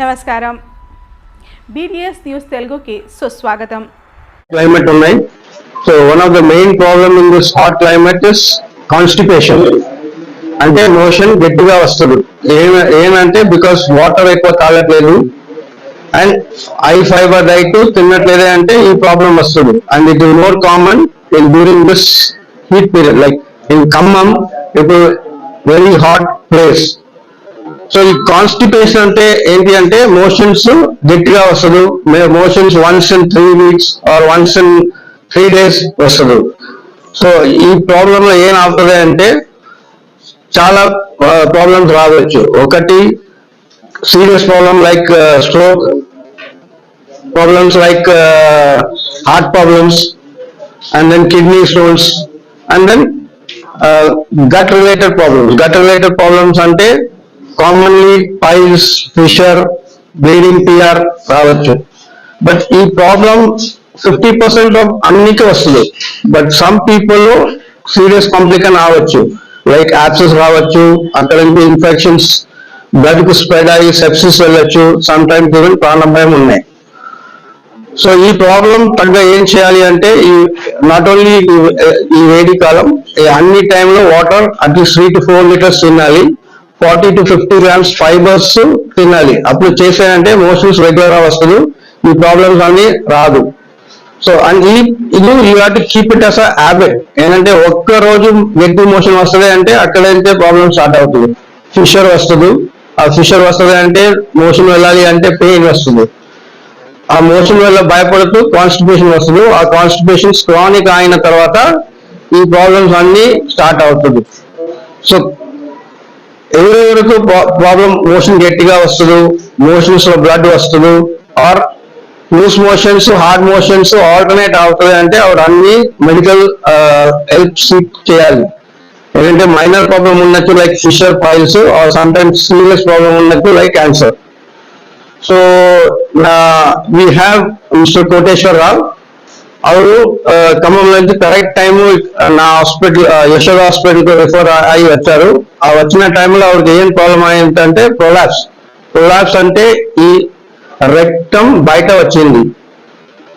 నమస్కారం. BDS news తెలుగుకి సుస్వాగతం. క్లైమేట్ ఉన్నాయి. So one of the main problem in this hot climate is constipation అంటే మోషన్ గట్టిగా వస్తుంది. ఏమ ఏమంటే బికాస్ వాటర్ ఎక్కువ తాగట్లేదు. అండ్ ఐ ఫైబర్ డైట్ తినట్లేదే అంటే ఈ ప్రాబ్లం వస్తుంది. And it is more common in during this heat period like in Khammam ఇప్పుడు వెరీ హాట్ ప్లేస్ సో ఈ కాన్స్టిపేషన్ అంటే ఏంటి అంటే మోషన్స్ గట్టిగా వస్తుంది. Motions once in three weeks or once in three days వస్తుంది. సో ఈ ప్రాబ్లం లో ఏం అవుతుంది అంటే చాలా ప్రాబ్లమ్స్ రావచ్చు. ఒకటి serious problem like stroke problems like heart problems and then kidney stones and then gut related problems gut related problems అంటే commonly piles fissure bleeding PR రావచ్చు. బట్ ఈ ప్రాబ్లం ఫిఫ్టీ పర్సెంట్ ఆఫ్ అన్నికి వస్తుంది. But some people serious complication రావచ్చు. Like abscess రావచ్చు అక్కడ నుంచి infections బ్లడ్కు స్ప్రెడ్ అయ్యి సెప్సిస్ వెళ్ళొచ్చు సమ్ టైమ్స్ ఈవెన్ ప్రాణభయం ఉన్నాయి. సో ఈ ప్రాబ్లం తగ్గ ఏం చేయాలి అంటే ఈ నాట్ ఓన్లీ ఈ వేడి కాలం అన్ని టైంలో water at least three to four litres తినాలి. Forty to fifty grams fibres తినాలి. అప్పుడు చేసేయంటే మోషన్స్ రెగ్యులర్గా వస్తుంది. ఈ ప్రాబ్లమ్స్ అన్ని రాదు. సో అండ్ ఈ ఇది you have to keep it as habit ఏంటంటే ఒక్క రోజు వ్యక్తి మోషన్ వస్తుంది అంటే అక్కడైతే ప్రాబ్లమ్ స్టార్ట్ అవుతుంది. ఫిషర్ వస్తుంది. ఆ ఫిషర్ వస్తుంది అంటే మోషన్ వెళ్ళాలి అంటే పెయిన్ వస్తుంది. ఆ మోషన్ వల్ల భయపడుతూ కాన్స్టిపేషన్ వస్తుంది. ఆ కాన్స్టిపేషన్ క్రానిక్ అయిన తర్వాత ఈ ప్రాబ్లమ్స్ అన్ని స్టార్ట్ అవుతుంది. సో ఎవరెవరికి ప్రాబ్లం మోషన్ గట్టిగా వస్తుంది మోషన్స్లో బ్లడ్ వస్తుంది or loose motions hard motions alternate అవుతుంది అంటే ఆవిడ అన్ని మెడికల్ హెల్ప్ సీక్ చేయాలి. ఏంటంటే మైనర్ ప్రాబ్లం ఉన్నట్టు like fissure piles or some times serious problem ఉన్నట్టు like cancer so we have mister Koteshwar Rao ಅವರು ఖమ్మం నుంచి కరెక్ట్ టైం నా హాస్పిటల్ యశోద హాస్పిటల్ కు రిఫర్ అయ్యి వచ్చారు ఆ వచ్చిన టైంలో ఆవిడకి ఏం ప్రాబ్లం అయిందంటే ప్రొలాప్స్ ప్రొలాప్స్ అంటే ఈ రెక్టం బయట వచ్చింది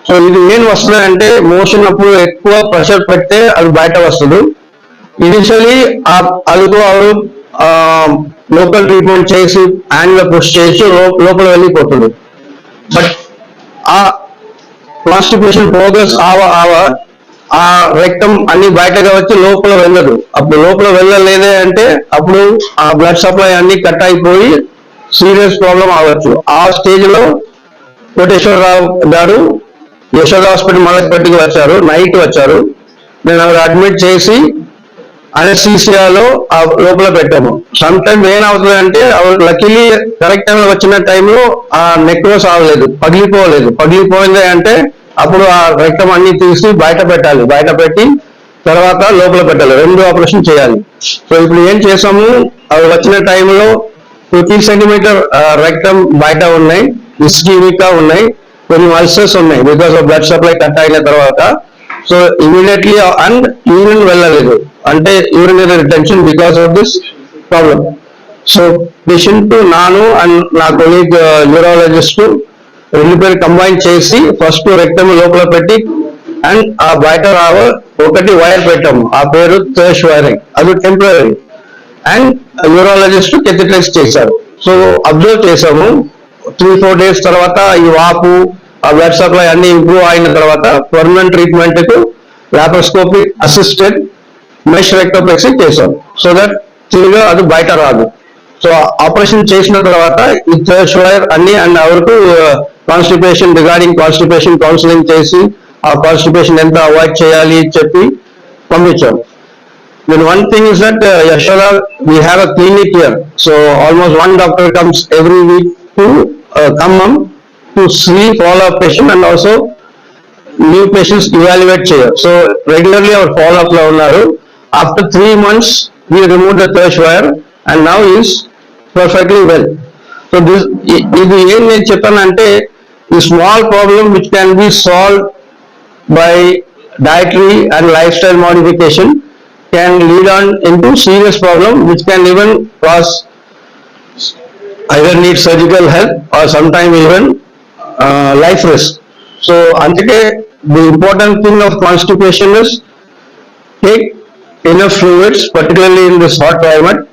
సో ఇది ఏం వస్తుంది అంటే మోషన్ అప్పుడు ఎక్కువ ప్రెషర్ పెడితే అది బయట వస్తుంది ఇనిషియలీ అదిగో ఆవిడ లోకల్ ట్రీట్మెంట్ చేసి హ్యాండ్ లో పుష్ చేసి లో- లోపల వెళ్ళిపోతుంది బట్ ఆ కాన్స్టిపేషన్ ప్రోగ్రెస్ ఆవ ఆవ ఆ రక్తం అన్ని బయటగా వచ్చి లోపల వెళ్ళదు. అప్పుడు లోపల వెళ్ళలేదే అంటే అప్పుడు ఆ బ్లడ్ సప్లై అన్ని కట్ అయిపోయి సీరియస్ ప్రాబ్లం అవ్వచ్చు. ఆ స్టేజ్లో కోటేశ్వరరావు గారు యశోద హాస్పిటల్ మలక్పేటకి వచ్చారు. నైట్ వచ్చారు. నేను అక్కడ అడ్మిట్ చేసి అనస్థీసియాలో ఆ లోపల పెట్టాము. సమ్ టైమ్ ఏమవుతుంది అంటే లక్కీలీ కరెక్ట్ టైంలో వచ్చిన టైంలో ఆ నెక్రోస్ అవ్వలేదు పగిలిపోలేదు. పగిలిపోయింది అంటే అప్పుడు ఆ రక్తం అన్ని తీసి బయట పెట్టాలి. బయట పెట్టి తర్వాత లోపల పెట్టాలి. రెండు ఆపరేషన్ చేయాలి. సో ఇప్పుడు ఏం చేసాము? అవి వచ్చిన టైంలో ప్రతి సెంటీమీటర్ రక్తం బయట ఉన్నాయి. ఇస్కీమికా ఉన్నాయి. కొన్ని అల్సర్స్ ఉన్నాయి. Because of blood supply cut అయిన తర్వాత. సో ఇమీడియట్లీ అండ్ యూరిన్ వెళ్ళలేదు. అంటే urinary retention because of this problem so patient నాను అండ్ నా uh, కొలీగ్ న్యూరాలజిస్ట్ రెండు పేరు కంబైన్ చేసి ఫస్ట్ రెక్టమ్ లోపల పెట్టి అండ్ ఆ బయట రావ ఒకటి వైర్ పెట్టాము ఆ పేరు థర్ష్ వైరింగ్ అది టెంపరీ అండ్ న్యూరాలజిస్ట్ కెథిటైజ్ చేశారు. సో అబ్జర్వ్ చేసాము త్రీ ఫోర్ డేస్ తర్వాత ఈ వాపు ఆ బ్లడ్ సప్లై అన్ని ఇంప్రూవ్ అయిన తర్వాత పర్మనెంట్ ట్రీట్మెంట్కు లాప్రోస్కోపిక్ అసిస్టెడ్ మెష్ రెక్టోప్లెక్సీ చేశాం సో దట్ తిరిగా అది బయట రాదు సో ఆపరేషన్ చేసిన తర్వాత ఈ థర్డ్ వైర్ అన్ని అండ్ అవరకు కాన్స్టిపేషన్ రిగార్డింగ్ కాన్స్టిపేషన్ కౌన్సిలింగ్ చేసి ఆ కాన్స్టిపేషన్ ఎంత అవాయిడ్ చేయాలి చెప్పి పంపించాం Then one thing is that uh, Yashoda, we have a clinic here. So almost one doctor comes every week to uh, come on to see follow up patient and also new patients evaluate chair. So regularly our follow up లో ఉన్నారు. After three months, we removed the third wire and now he is perfectly well. So this, ఇ- ఇది ఏం నేను చెప్పానంటే ఈ small problem which can be solve by dietary and lifestyle modification can lead on into serious problem which can even cause either need surgical help or sometime even uh, life risk. So అందుకే the important thing of constipation is take enough fluids, particularly in this hot climate.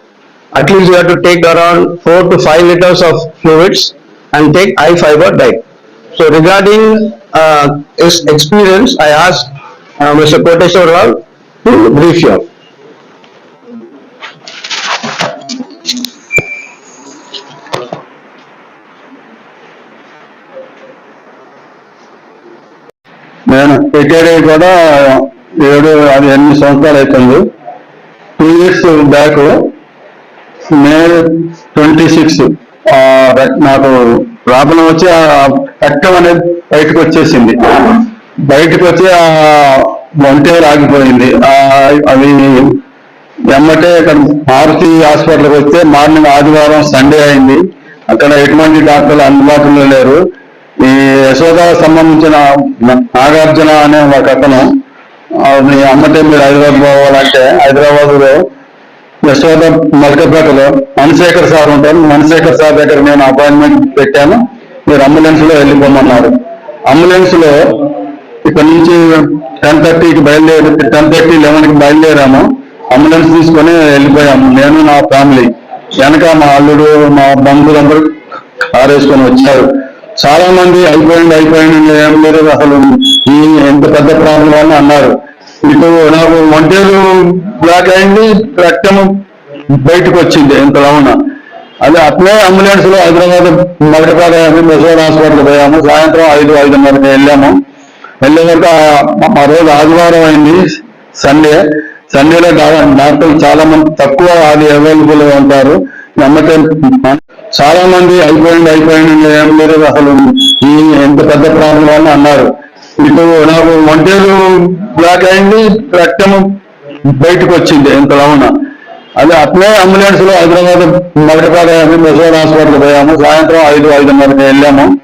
At least you have to take around four to five liters of fluids and take high fiber diet. So regarding uh, his experience, I asked uh, Mr. Koteshwar Rao to brief you. నేను పెట్టేది కూడా ఏడు అది ఎనిమిది సంవత్సరాలు అవుతుంది? Two years back May twenty six నాకు problem వచ్చి ఆ రక్తం అనేది బయటకు వచ్చేసింది. బయటకు వచ్చి ఆ వంటే ఆగిపోయింది. అవి ఎమ్మటే ఇక్కడ మారుతి హాస్పిటల్కి వస్తే మార్నింగ్ ఆదివారం సండే అయింది. అక్కడ ఎటువంటి డాక్టర్లు అందుబాటులో లేరు. ఈ యశోద సంబంధించిన నాగార్జున అనే ఒక అతను మీ అమ్మటే మీరు హైదరాబాద్ పోవాలంటే హైదరాబాద్లో యశోద మల్కపేటలో మణిశేఖర్ సార్ ఉంటారు. మణిశేఖర్ సార్ దగ్గర నేను అపాయింట్మెంట్ పెట్టాను. మీరు అంబులెన్స్లో వెళ్ళిపోమన్నారు. అంబులెన్స్లో ఇక్కడ నుంచి టెన్ థర్టీకి బయలుదేరి టెన్ థర్టీ లెవెన్కి బయలుదేరాము. అంబులెన్స్ తీసుకొని వెళ్ళిపోయాము. నేను నా ఫ్యామిలీ. వెనక మా అల్లుడు మా బంధువులందరూ కారు వేసుకొని వచ్చారు. చాలా మంది అయిపోయింది అయిపోయింది ఏం లేదు అసలు. ఈ ఎంత పెద్ద ప్రాబ్లం అని అన్నారు. ఇటు నాకు ఒంటేలు బ్లాక్ అయింది రక్తం బయటకు వచ్చింది ఎంత లవణ అదే అట్లే అంబులెన్స్లో హైదరాబాద్ మగడపాడ మెసోడ్ హాస్పిటల్ పోయాము. సాయంత్రం ఐదు ఐదున్నరకి వెళ్ళాము. వెళ్ళే వరకు ఆ- ఆ రోజు ఆదివారం అయింది సండే. సండేలో డాక్టర్లు చాలా మంది తక్కువ అది అవైలబుల్ ఉంటారు. నమ్మకం చాలా మంది అయిపోయింది అయిపోయింది. ఏం లేదు అసలు. ఈ ఎంత పెద్ద ప్రాబ్లం అని అన్నారు. ఇప్పుడు నాకు ఒంటేలు బ్లాక్ అయింది రక్తం బయటకు వచ్చింది ఎంత లవణ అదే అట్లే అంబులెన్స్లో హైదరాబాద్ మగడపాడ మెసోడ్ హాస్పిటల్ పోయాము. సాయంత్రం ఐదు ఐదున్నరకి వెళ్ళాము.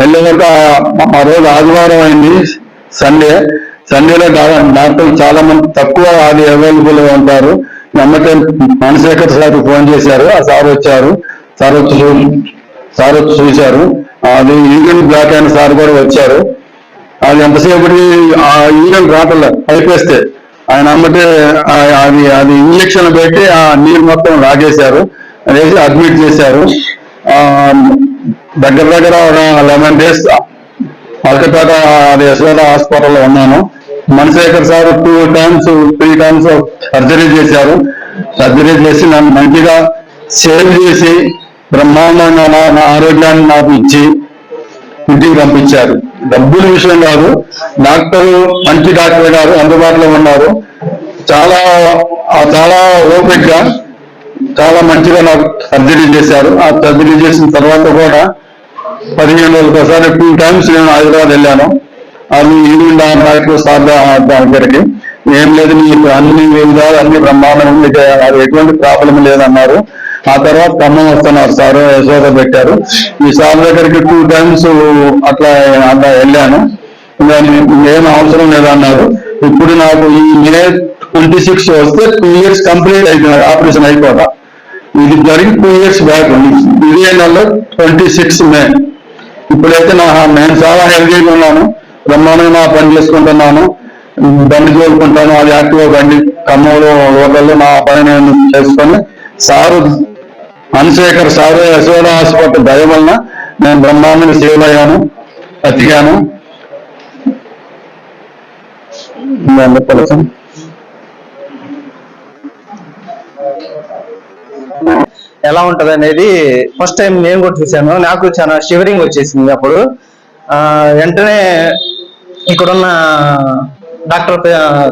వెళ్ళే వరకు ఆ- ఆ రోజు ఆదివారం అయింది సండే. సండేలో డాక్టర్లు చాలా మంది తక్కువ అది అవైలబుల్ ఉంటారు. నమ్మకం మణిశేఖర్ సార్ ఫోన్ చేశారు. ఆ సార్ వచ్చారు. సార్ వచ్చి చూ- సార్ వచ్చి చూశారు. అది ఈగల్ బ్లాక్ అయిన సార్ కూడా వచ్చారు. అది ఎంతసేపటి ఆ ఈగల్ రాటల్ అయిపోస్తే ఆయన అమ్మటే అది అది ఇంజక్షన్ పెట్టి ఆ నీరు మొత్తం లాగేశారు. వేసి అడ్మిట్ చేశారు. దగ్గర దగ్గర లెవెన్ డేస్ మల్కపేట అది యశోద హాస్పిటల్లో ఉన్నాను. Manishekhar sir two times three times surgery చేశారు. సర్జరీ చేసి నన్ను మంచిగా సేవ్ చేసి బ్రహ్మాండంగా నా- నా ఆరోగ్యాన్ని నాకు ఇచ్చి ఇంటికి పంపించారు. డబ్బుల విషయం కాదు డాక్టర్ మంచి డాక్టర్ గారు అందుబాటులో ఉన్నారు. చాలా చాలా ఓపిక్గా చాలా మంచిగా నాకు సర్జరీ చేశారు. ఆ సర్జరీ చేసిన తర్వాత కూడా పదిహేను రోజులకు ఒకసారి టూ టైమ్స్ నేను హైదరాబాద్ వెళ్ళాను. అది ఈవినింగ్ డాక్టర్ సార్ దగ్గరికి ఏం లేదు మీకు అన్ని విధాలు అన్ని బ్రహ్మాండం ఎటువంటి ప్రాబ్లం లేదన్నారు. ఆ తర్వాత ఖమ్మం వస్తున్నారు. సార్ యశోద పెట్టారు. ఈ సార్ దగ్గరికి టూ టైమ్స్ అట్లా అట్లా వెళ్ళాను. ఏం అవసరం లేదన్నారు. ఇప్పుడు నాకు ఈ మే ట్వంటీ సిక్స్ వస్తే టూ ఇయర్స్ కంప్లీట్ అయిపోయింది ఆపరేషన్ అయిపోతా. ఇది జరిగి టూ ఇయర్స్ బ్యాక్ ఇదే నెలలో ట్వంటీ సిక్స్ మే. ఇప్పుడైతే నా నేను చాలా హెల్దీగా ఉన్నాను. బ్రహ్మాండంగా నా పని చేసుకుంటున్నాను. బండి తోలుకుంటాను. అది యాక్టివ్ బండి ఖమ్మంలో లోకల్లో నా పని నేను చేసుకొని sir Manishekhar sir Yashoda hospital దయ వలన నేను బ్రహ్మాండంగా సేవ్ అయ్యాను బతికాను ఎలా ఉంటది అనేది ఫస్ట్ టైం నేను కూడా చూశాను నాకు చాలా షివరింగ్ వచ్చేసింది అప్పుడు. వెంటనే ఇక్కడున్న డాక్టర్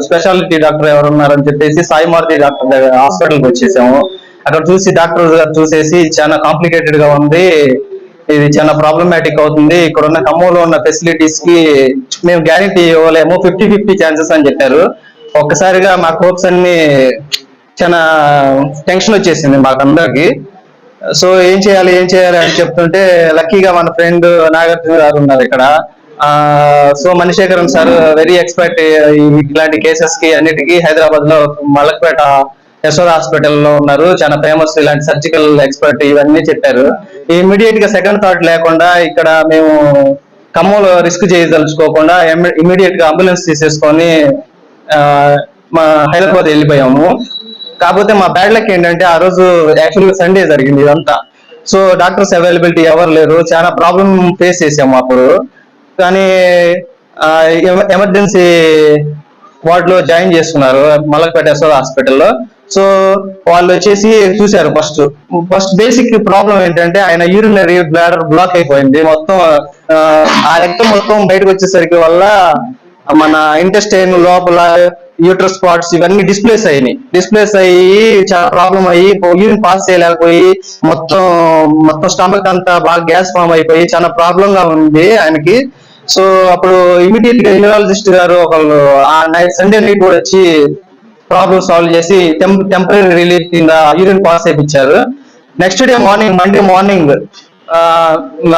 స్పెషాలిటీ డాక్టర్ ఎవరున్నారని చెప్పేసి సాయి మారుతి డాక్టర్ దగ్గర హాస్పిటల్కి వచ్చేసాము. అక్కడ చూసి డాక్టర్ గారు చూసేసి చాలా కాంప్లికేటెడ్గా ఉంది. ఇది చాలా ప్రాబ్లమాటిక్ అవుతుంది. ఇక్కడ ఉన్న ఖమ్మంలో ఉన్న ఫెసిలిటీస్కి మేము గ్యారంటీ ఇవ్వలేము. ఫిఫ్టీ ఫిఫ్టీ ఛాన్సెస్ అని చెప్పారు. ఒక్కసారిగా మా హోప్స్ అన్ని చాలా టెన్షన్ వచ్చేసింది మాకందరికి సో ఏం చేయాలి ఏం చేయాలి అని చెప్తుంటే లక్కీగా మన ఫ్రెండ్ నాగార్జున గారు ఉన్నారు ఇక్కడ. ఆ so Manishekaran sir very expert ఇట్లాంటి కేసెస్కి అన్నిటికీ హైదరాబాద్లో మలక్పేట యశోద హాస్పిటల్లో ఉన్నారు. చాలా ఫేమస్ ఇలాంటి సర్జికల్ ఎక్స్పర్ట్ ఇవన్నీ చెప్పారు. ఇమీడియట్గా సెకండ్ థాట్ లేకుండా ఇక్కడ మేము ఖమ్మంలో రిస్క్ చేయదలుచుకోకుండా ఇమీడియట్గా అంబులెన్స్ తీసేసుకొని మా హైదరాబాద్ వెళ్ళిపోయాము. కాకపోతే మా బ్యాడ్ లక్ ఏంటంటే ఆ రోజు యాక్చువల్గా సండే జరిగింది ఇదంతా. సో డాక్టర్స్ అవైలబిలిటీ ఎవరు లేరు. చాలా ప్రాబ్లం ఫేస్ చేసాము అప్పుడు. కానీ ఎమర్జెన్సీ వార్డ్లో జాయిన్ చేసుకున్నారు. మలక్పేట యశోద హాస్పిటల్లో. సో వాళ్ళు వచ్చేసి చూశారు ఫస్ట్. ఫస్ట్ బేసిక్ ప్రాబ్లం ఏంటంటే ఆయన యూరినరీ బ్లాడర్ బ్లాక్ అయిపోయింది. మొత్తం ఆ, రక్తం మొత్తం బయటకు వచ్చేసరికి వల్ల మన ఇంటెస్టైన్ లోపల యూట్రస్ స్పాట్స్ ఇవన్నీ డిస్ప్లేస్ అయినాయి. డిస్ప్లేస్ అయ్యి చాలా ప్రాబ్లం అయ్యి యూరిన్ పాస్ చేయలేకపోయి మొత్తం మొత్తం స్టమక్ అంతా బాగా గ్యాస్ ఫామ్ అయిపోయి చాలా ప్రాబ్లం గా ఉంది ఆయనకి. సో అప్పుడు ఇమీడియట్గా న్యూరాలజిస్ట్ గారు ఒకళ్ళు ఆ నైట్ సండే నైట్ కూడా వచ్చి ప్రాబ్లమ్ సాల్వ్ చేసి టెంపరీ రిలీఫ్ కింద యూరిన్ పాస్ చేయించారు next day morning Monday morning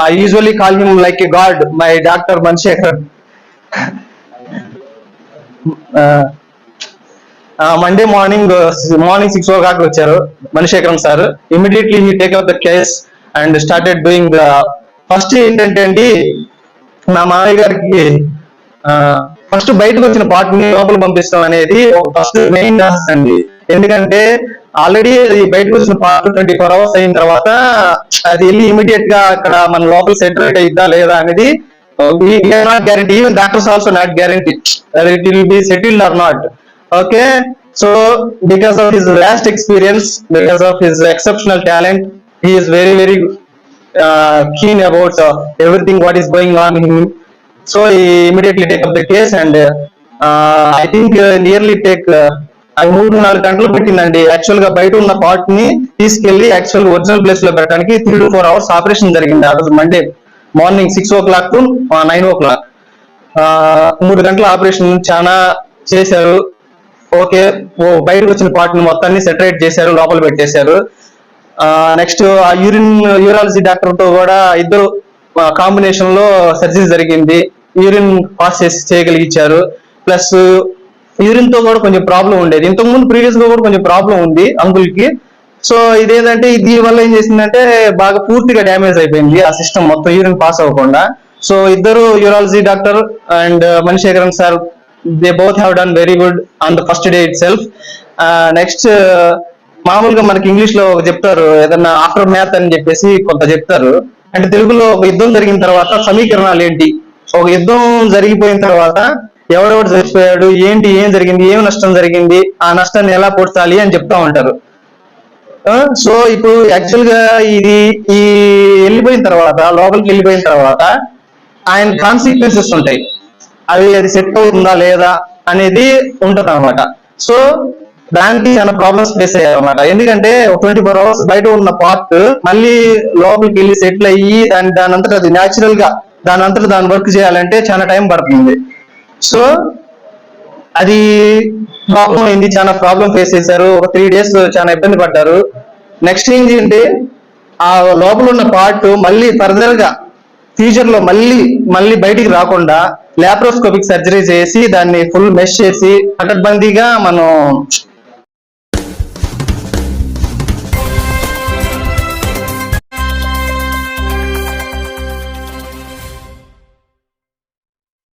I usually call him like a god my doctor Manshekhar Monday morning morning six o'clock వచ్చారు Manishekaran sir immediately he take up the case and started doing the first ఏంటంటే అండి నా మామయ్య గారికి first బయటకు వచ్చిన పార్ట్ని లోపల పంపిస్తాం అనేది ఫస్ట్ మెయిన్ టాస్క్ అండి. ఎందుకంటే ఆల్రెడీ అది బయటకు వచ్చిన పార్ట్ ట్వంటీ ఫోర్ అవర్స్ అయిన తర్వాత అది వెళ్ళి ఇమీడియట్గా అక్కడ మన లోపల సెటిల్ అయిద్దా లేదా అనేది not guarantee even doctors also not guarantee it will be settled or not okay so because of his last experience because of his exceptional talent he is very very keen about everything what is going on him. So he immediately take up the case and uh, I think uh, nearly take uh, మూడు నాలుగు గంటలు పెట్టిందండి. యాక్చువల్గా బయట ఉన్న పార్ట్ని తీసుకెళ్ళి actual original ప్లేస్లో పెట్టడానికి three to four hours operation జరిగింది. ఆ రోజు Monday morning six o'clock to nine o'clock మూడు గంటల ఆపరేషన్ చాలా చేశారు. ఓకే ఓ బయటకు వచ్చిన పార్ట్ని మొత్తాన్ని సెటరేట్ చేశారు లోపల పెట్టేశారు. Uh, నెక్స్ట్ ఆ యూరిన్ యూరాలజీ డాక్టర్తో కూడా ఇద్దరు uh, కాంబినేషన్లో సర్జరీ జరిగింది. యూరిన్ పాస్ చేసి చేయగలిగించారు ప్లస్ యూరిన్తో కూడా కొంచెం ప్రాబ్లం ఉండేది. ఇంతకు ముందు ప్రీవియస్గా కూడా కొంచెం ప్రాబ్లం ఉంది అంకుల్కి. సో ఇదేంటంటే దీని వల్ల ఏం చేసిందంటే బాగా పూర్తిగా డ్యామేజ్ అయిపోయింది. ఆ సిస్టమ్ మొత్తం యూరిన్ పాస్ అవ్వకుండా. సో ఇద్దరు urology doctor and Manishekaran sir they both have done very good on the first day itself next మామూలుగా మనకి ఇంగ్లీష్లో ఒక చెప్తారు ఏదన్నా ఆఫ్టర్ మ్యాథ్ అని చెప్పేసి కొంత చెప్తారు. అంటే తెలుగులో ఒక యుద్ధం జరిగిన తర్వాత సమీకరణాలు ఏంటి? ఒక యుద్ధం జరిగిపోయిన తర్వాత ఎవరెవరు చచ్చిపోయాడు ఏంటి ఏం జరిగింది ఏం నష్టం జరిగింది ఆ నష్టాన్ని ఎలా పూడ్చాలి అని చెప్తా ఉంటారు. సో ఇప్పుడు యాక్చువల్గా ఇది ఈ వెళ్ళిపోయిన తర్వాత లోపలికి వెళ్ళిపోయిన తర్వాత ఆయన కాన్సిక్వెన్సెస్ ఉంటాయి. అవి అది సెట్ అవుతుందా లేదా అనేది ఉంటది అనమాట సో దానికి చాలా ప్రాబ్లమ్స్ ఫేస్ అయ్యాయి ఎందుకంటే ట్వంటీ ఫోర్ అవర్స్ బయట ఉన్న పార్ట్ మళ్ళీ లోపలికి వెళ్ళి సెటిల్ అయ్యి దాని దాని అంతటా అది న్యాచురల్గా దాని అంతటా దాని వర్క్ చేయాలంటే చాలా టైం పడుతుంది. సో అది ప్రాబ్లం అయింది చాలా ప్రాబ్లం ఫేస్ చేశారు. ఒక త్రీ డేస్ చాలా ఇబ్బంది పడ్డారు. నెక్స్ట్ ఏంటంటే ఆ లోపల ఉన్న పార్ట్ మళ్ళీ ఫర్దర్గా ఫ్యూచర్లో మళ్ళీ మళ్ళీ బయటికి రాకుండా లాప్రోస్కోపిక్ సర్జరీ చేసి దాన్ని ఫుల్ మెష్ చేసి పకడ్బందీగా మనం